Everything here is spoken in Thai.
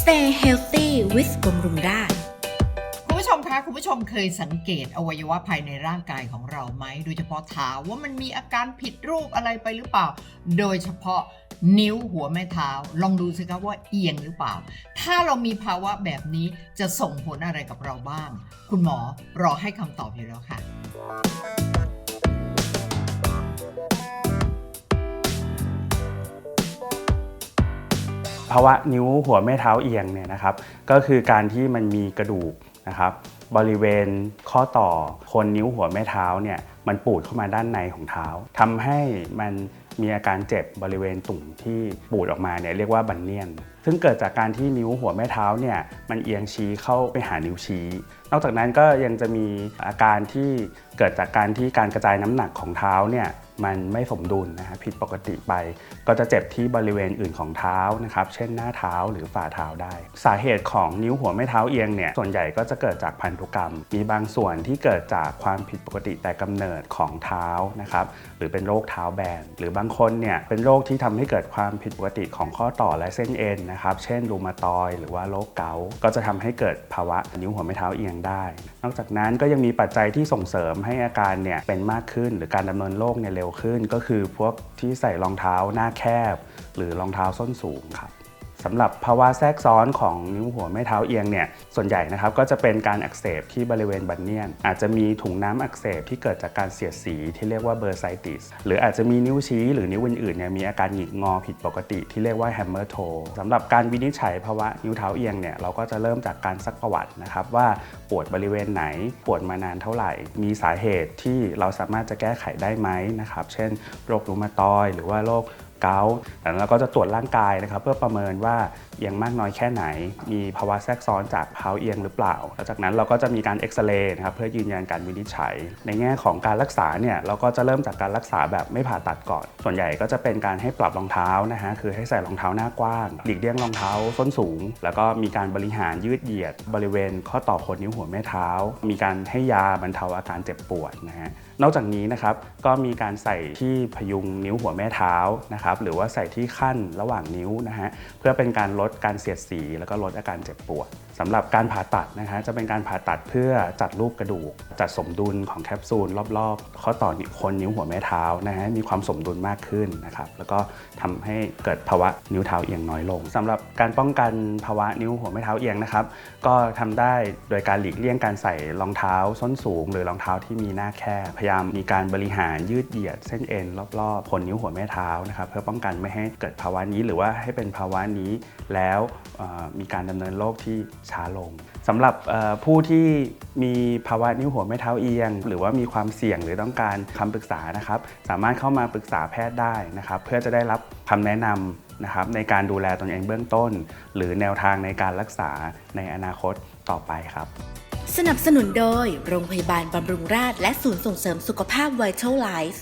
Stay healthy with บำรุงราษฎร์คุณผู้ชมคะคุณผู้ชมเคยสังเกตอวัยวะภายในร่างกายของเราไหม โดยเฉพาะเท้าว่ามันมีอาการผิดรูปอะไรไปหรือเปล่า โดยเฉพาะนิ้วหัวแม่เท้า ลองดูสิครับว่าเอียงหรือเปล่า ถ้าเรามีภาวะแบบนี้จะส่งผลอะไรกับเราบ้าง คุณหมอรอให้คำตอบอยู่แล้วค่ะ ภาวะนิ้วหัวแม่เท้าเอียงเนี่ยนะครับ ก็คือการที่มันมีกระดูกนะครับบริเวณข้อต่อคนนิ้วหัวแม่เท้าเนี่ยมันปูดเข้ามาด้านในของเท้าทำให้มันมีอาการเจ็บบริเวณตุ่มที่ปูดออกมาเนี่ยเรียกว่าบันเนียน ซึ่งเกิดจากการที่นิ้วหัวแม่เท้าเนี่ยมันเอียงชี้เข้าไปหานิ้วชี้ นอกจากนั้นก็ยังจะมีอาการที่เกิดจากการที่การกระจายน้ำหนักของเท้าเนี่ย มันไม่สมดุลนะฮะผิดปกติไป ก็จะเจ็บที่บริเวณอื่นของเท้านะครับ เช่นหน้าเท้าหรือฝ่าเท้าได้ สาเหตุของนิ้วหัวแม่เท้าเอียงเนี่ยส่วนใหญ่ก็จะเกิดจากพันธุกรรม มีบางส่วนที่เกิดจากความผิดปกติแต่กำเนิดของเท้านะครับหรือเป็นโรคเท้าแบนหรือบางคนเนี่ยเป็นโรคที่ทำให้เกิดความผิดปกติของข้อต่อและเส้นเอ็นนะครับเช่นรูมาตอยหรือว่าโรคเกาต์ก็จะทำให้เกิดภาวะนิ้วหัวแม่เท้าเอียงได้ นอกจากนั้นก็ยังมีปัจจัยที่ส่งเสริมให้อาการเนี่ยเป็นมากขึ้น หรือการดำเนินโรคเนี่ยเร็วขึ้นก็คือพวกที่ใส่รองเท้าหน้าแคบ หรือรองเท้าส้นสูงครับ สำหรับภาวะแทรกซ้อนของนิ้วหัวแม่เท้าเอียงเนี่ยส่วนใหญ่นะครับก็จะเป็นการอักเสบที่บริเวณบันเนียน อาจจะมีถุงน้ำอักเสบที่เกิดจากการเสียดสีที่เรียกว่าเบอร์ไซติสหรืออาจจะมีนิ้วชี้หรือนิ้วอื่นๆเนี่ยมีอาการหงิกงอผิดปกติที่เรียกว่าแฮมเมอร์โทสำหรับการวินิจฉัยภาวะนิ้วเท้าเอียงเนี่ยเราก็จะเริ่มจากการซักประวัตินะครับว่าปวดบริเวณไหนปวดมานานเท่าไหร่ มีสาเหตุที่เราสามารถจะแก้ไขได้ไหมนะครับเช่น โรครูมาตอยหรือว่าโรค เกาต์แล้วเราก็จะตรวจร่างกายนะครับ เพื่อประเมินว่าเอียงมากน้อยแค่ไหน มีภาวะแทรกซ้อนจากเท้าเอียงหรือเปล่าแล้วจากนั้นเราก็จะมีการเอ็กซเรย์นะครับเพื่อยืนยันการวินิจฉัย ในแง่ของการรักษาเนี่ยเราก็จะเริ่มจากการรักษาแบบไม่ผ่าตัดก่อน ส่วนใหญ่ก็จะเป็นการให้ปรับรองเท้านะฮะคือให้ใส่รองเท้าหน้ากว้างหลีกเลี่ยงรองเท้าส้นสูง แล้วก็มีการบริหารยืดเหยียด บริเวณข้อต่อคนนิ้วหัวแม่เท้า มีการให้ยาบรรเทาอาการเจ็บปวดนะฮะ นอกจากนี้นะครับก็มีการใส่ที่พยุงนิ้วหัวแม่เท้านะครับหรือว่าใส่ที่ขั้นระหว่างนิ้วนะฮะเพื่อเป็นการลดการเสียดสี แล้วก็ลดอาการเจ็บปวดสำหรับการผ่าตัดนะฮะจะเป็นการผ่าตัดเพื่อจัดรูปกระดูก จัดสมดุลของแคปซูลรอบๆ ข้อต่อนิ้วคนนิ้วหัวแม่เท้านะฮะมีความสมดุลมากขึ้นนะครับแล้วก็ทำให้เกิดภาวะนิ้วเท้าเอียงน้อยลงสำหรับการป้องกันภาวะนิ้วหัวแม่เท้าเอียงนะครับก็ทำได้โดยการหลีกเลี่ยงการใส่รองเท้าส้นสูง หรือรองเท้าที่มีหน้าแคบพยายามมีการบริหารยืดเหยียดเส้นเอ็นรอบๆผลนิ้วหัวแม่เท้านะครับเพื่อป้องกันไม่ให้เกิดภาวะนี้หรือว่าให้เป็นภาวะนี้แล้วมีการดำเนินโรคที่ช้าลงสำหรับผู้ที่มีภาวะนิ้วหัวแม่เท้าเอียง หรือว่ามีความเสี่ยงหรือต้องการคำปรึกษานะครับ สามารถเข้ามาปรึกษาแพทย์ได้นะครับ เพื่อจะได้รับคำแนะนำนะครับในการดูแลตนเองเบื้องต้น หรือแนวทางในการรักษาในอนาคตต่อไปครับ สนับสนุนโดยโรงพยาบาลบำรุงราษฎร์และศูนย์ส่งเสริมสุขภาพ Vital Life